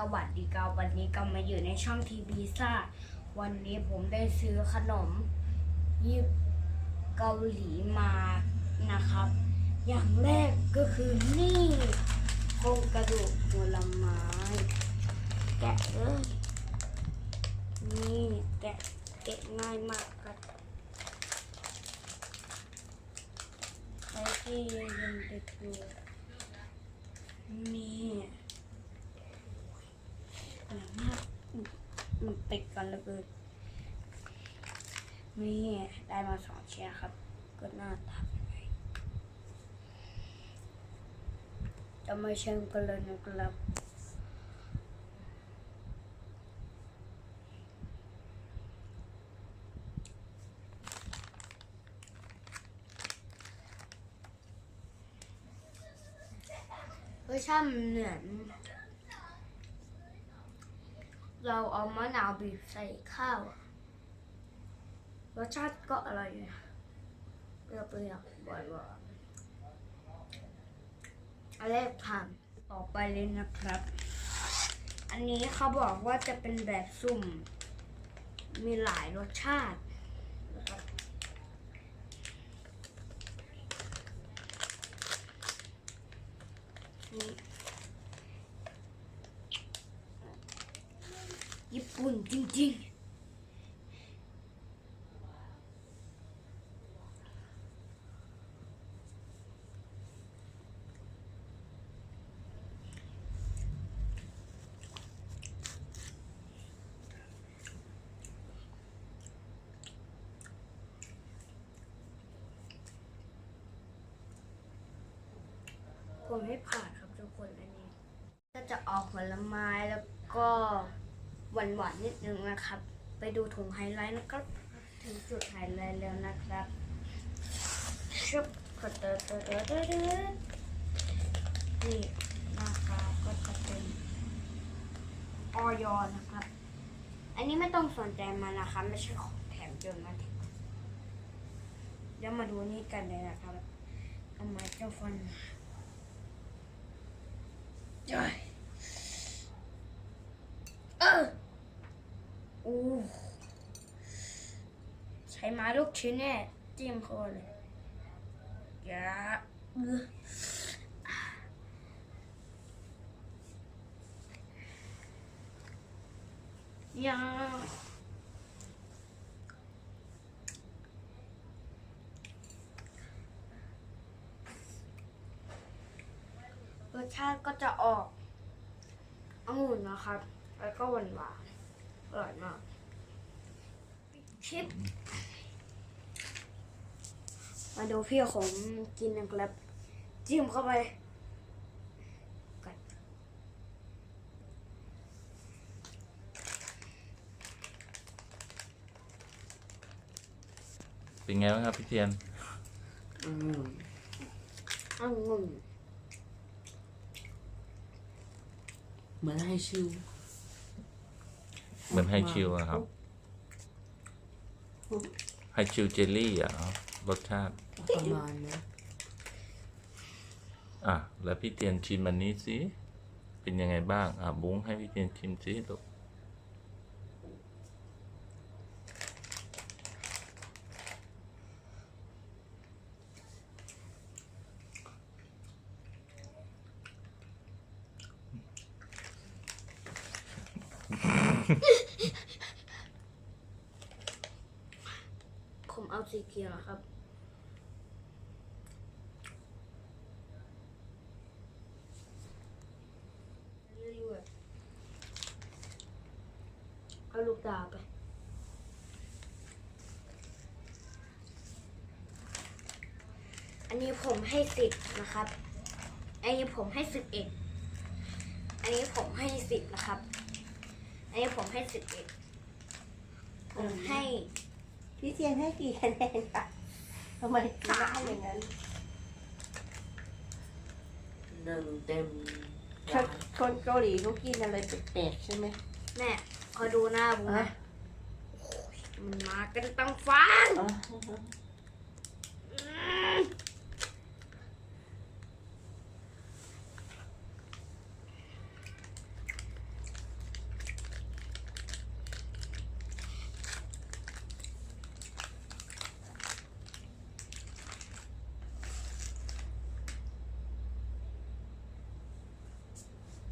สวัสดีครับวันนี้ก็มาอยู่ในช่องทีวีซ่า วันนี้ผมได้ซื้อขนมญี่ปุ่นเกาหลีมานะครับ อย่างแรกก็คือนี่โครงกระดูกผลไม้แกะเลยนี่แกะแกะง่ายมากครับใครที่ยังเด็กอยู่นี่ มากอืมอืมติดกันระเบิดนี่ได้มาสองชิ้นครับ ก็น่าทำไงจะมาเชิญกันเลยนะครับรสชาติมันเหมือน เราเอามะนาวบีบใส่ข้าว รสชาติก็อร่อยนะเปรี้ยวๆบ่อยๆอันแรกผ่านต่อไปเลยนะครับ อันนี้เขาบอกว่าจะเป็นแบบสุ่ม มีหลายรสชาตินะครับ นี่ญี่ปุ่น จริงๆผมให้ผ่านครับทุกคนอันนี้ ก็จะออกผลไม้แล้วก็ หวานหวานๆนิดนึงนะครับ ไปดูถุงไฮไลท์นะครับ ถึงจุดไฮไลท์แล้วนะครับชุบกดเตอร์เตอเตอเตอเตอนี่นะคะก็จะเป็นออยนะครับ อันนี้ไม่ต้องสนใจมันนะคะไม่ใช่ของแถมจนมาถึงเดี๋ยวมาดูนี่กันเลยนะครับทำไมเจ้าฟันย่อยเออ อู้ใช้ไม้ลูกชิ้นเนี่ยจิ้มคอเลยยาเอออย่ารสชาติก็จะออกองุ่นนะครับ แล้วก็หวานหวาน ร่อยมาก ชิป มาดูพี่ผมกินนะครับ จิ้มเข้าไปกัดเป็นไงบ้างครับพี่เทียนอืมองุ่นเหมือนให้ชิว เหมือนไฮชิวอะครับ ไฮชิวเจลลี่อะรสชาติ ประมาณนี้อะ แล้วพี่เทียนชิมมันนี้สิ เป็นยังไงบ้าง อะ บุ้งให้พี่เทียนชิมสิลูก ผม กียวครับ เอาลูกดาไปอันนี้ผมให้สิบนะครับ อันนี้ผมให้สิบเอ็ด อันนี้ผมให้สิบนะครับ อันนี้ผมให้สิบเอ็ด ผมให้ พี่เทียนให้กี่คะแนนคะทำไมถึงได้อย่างนั้นหนึ่งเต็มคนคนเกาหลีเขากินอะไรแปลกๆใช่ไหมแม่ขอดูหน้าบูอะนะมันมากันตั้งฟังอ๋ออื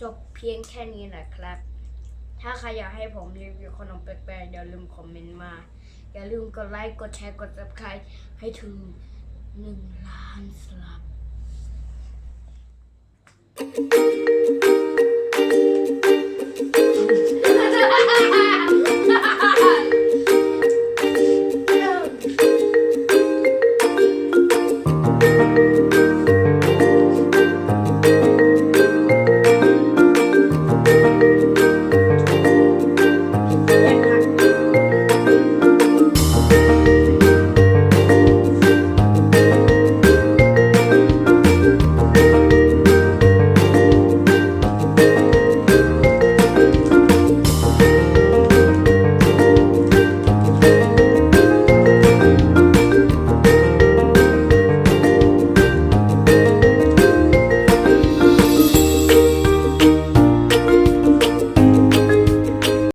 จบเพียงแค่นี้นะครับ ถ้าใครอยากให้ผมรีวิวขนมแปลกๆอย่าลืมคอมเมนต์มา อย่าลืมกดไลค์ กดแชร์ กด subscribe ให้ถึงหนึ่งล้านสลับ Thank you.